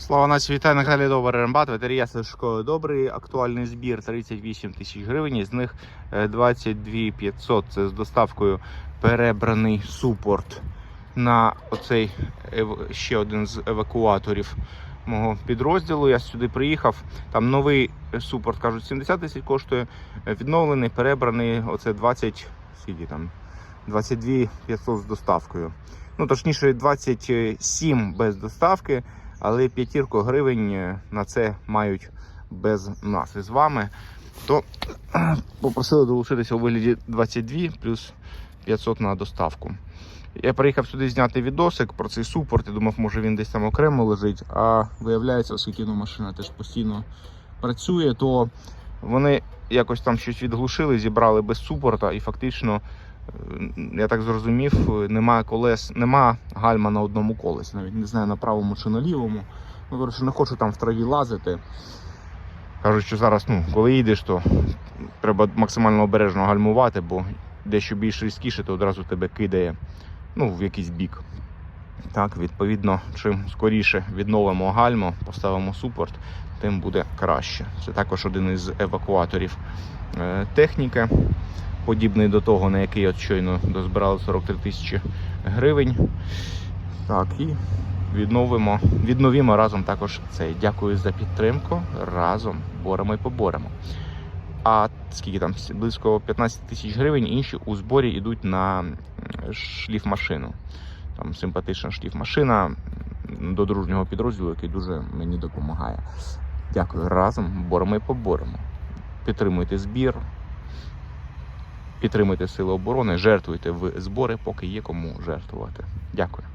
Слава нації, вітаю на каналі Добрий Рембат. Ветерія Сашко Добрий. Актуальний збір 38 тисяч гривень. Із них е, 22 500 це з доставкою перебраний супорт на оцей ев- ще один з евакуаторів мого підрозділу. Я сюди приїхав. Там новий супорт кажуть 70 тисяч коштує. Е, Відновлений, перебраний. Оце 20, скільки там 22 500 з доставкою. Ну точніше, 27 без доставки але п'ятірку гривень е, на це мають без нас із вами. То попросили долучитися у вигляді 22 плюс 500 на доставку. Я приїхав сюди зняти відосик про цей супорт і думав, може він десь там окремо лежить. А виявляється, оскільки ну, машина теж постійно працює, то вони якось там щось відглушили, зібрали без супорта, і фактично, е, я так зрозумів, немає колес, нема гальма на одному колесі. Навіть не знаю на правому чи на лівому. Ну, коротше, не хочу там в траві лазити. Кажуть, що зараз, ну, коли їдеш, то треба максимально обережно гальмувати, бо дещо більш різкіше, то одразу тебе кидає ну, в якийсь бік. Так, відповідно, чим скоріше відновимо гальмо, поставимо супорт, тим буде краще. Це також один із евакуаторів е, техніки, подібний до того, на який от щойно дозбирали 43 тисячі гривень. Так, і відновимо, відновимо разом також цей. Дякую за підтримку. Разом боремо і поборемо. А скільки там близько 15 тисяч гривень інші у зборі йдуть на шліфмашину. Там симпатична шліфмашина до дружнього підрозділу, який дуже мені допомагає. Дякую. Разом боремо і поборемо. Підтримуйте збір, підтримуйте сили оборони, жертвуйте в збори, поки є кому жертвувати. Дякую.